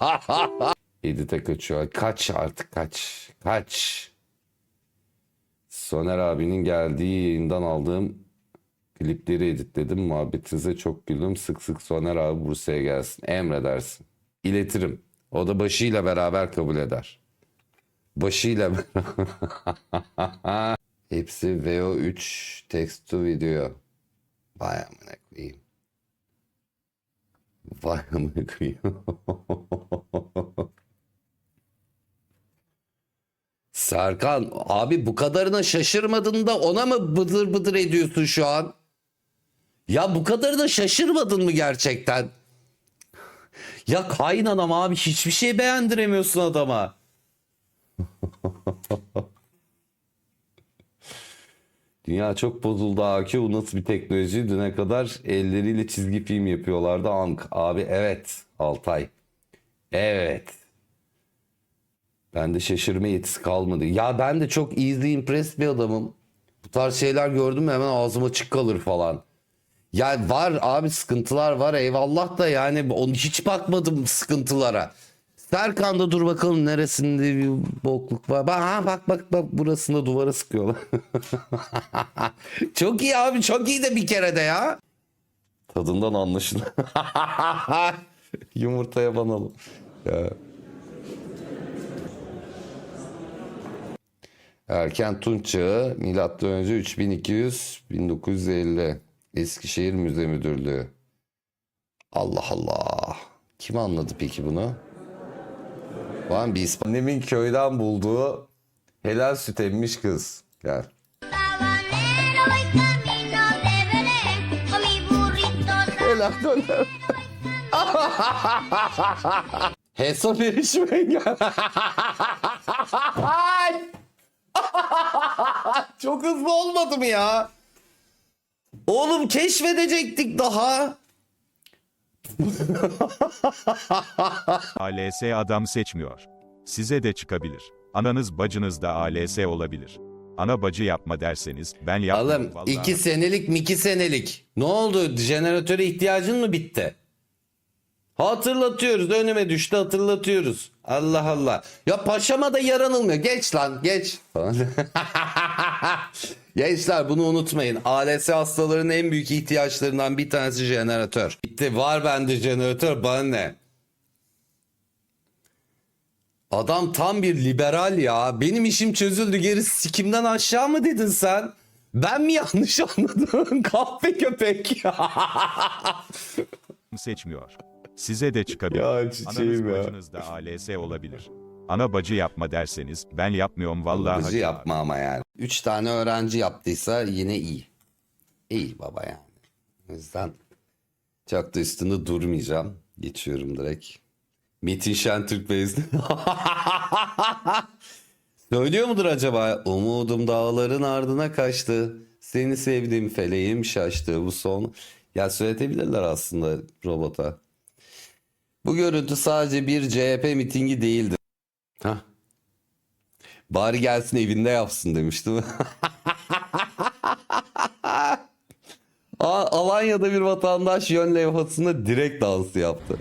Edit'e kaçıyor. Kaç artık kaç. Kaç. Soner abinin geldiği yayından aldığım klipleri editledim. Muhabbetinize çok güldüm. Sık sık Soner abi Bursa'ya gelsin. Emredersin. İletirim. O da başıyla beraber kabul eder. Başıyla. Hepsi VO3 text to video. Vay amına koyayım. Vay koyayım. Serkan abi bu kadarına şaşırmadın da ona mı bıdır bıdır ediyorsun şu an? Ya bu kadarına şaşırmadın mı gerçekten? Ya kaynanam abi hiçbir şey beğendiremiyorsun adama. Dünya çok bozuldu AQ. Bu nasıl bir teknoloji? Düne kadar elleriyle çizgi film yapıyorlardı. Ank. Abi evet. Altay. Evet. Ben de şaşırma yetisi kalmadı. Ya ben de çok easy impressed bir adamım. Bu tarz şeyler gördüm hemen ağzım açık kalır falan. Ya var abi sıkıntılar var eyvallah da yani onu hiç bakmadım sıkıntılara. Serkan'da dur bakalım neresinde bir bokluk var. Bak, bak bak bak burasında duvara sıkıyorlar. çok iyi abi çok iyi de bir kere de ya. Tadından anlaşılır. Yumurtaya banalım. Ya. Erken Tunç Çağı, milattan önce 3200 1950 Eskişehir Müze Müdürlüğü. Allah Allah. Kim anladı peki bunu? Var bir İspan- Annemin köyden bulduğu helal süt emmiş kız. Gel. Helal döner. Hesap erişmen gel. Çok hızlı olmadı mı ya? Oğlum keşfedecektik daha. ALS adam seçmiyor. Size de çıkabilir. Ananız bacınız da ALS olabilir. Ana bacı yapma derseniz ben yapmam Oğlum vallahi. iki senelik mi iki senelik. Ne oldu? Jeneratöre ihtiyacın mı bitti? Hatırlatıyoruz. Önüme düştü hatırlatıyoruz. Allah Allah. Ya paşama da yaranılmıyor. Geç lan geç. Gençler bunu unutmayın. ALS hastalarının en büyük ihtiyaçlarından bir tanesi jeneratör. Bitti var bende jeneratör bana ne? Adam tam bir liberal ya. Benim işim çözüldü gerisi sikimden aşağı mı dedin sen? Ben mi yanlış anladım? Kahpe köpek seçmiyor. Size de çıkabilir. Ya çiçeğim Ananız ya. bacınız da ALS olabilir. Ana bacı yapma derseniz ben yapmıyorum vallahi. Bizi hacı yapma ama yani. Üç tane öğrenci yaptıysa yine iyi. İyi baba yani. O yüzden çok da üstünde durmayacağım. Geçiyorum direkt. Metin Şentürk Bey'in. Söylüyor mudur acaba? Umudum dağların ardına kaçtı. Seni sevdim feleğim şaştı. Bu son. Ya söyletebilirler aslında robota. Bu görüntü sadece bir CHP mitingi değildi. Hah. Bari gelsin evinde yapsın demiş değil mi? Alanya'da bir vatandaş yön levhasında direkt dansı yaptı.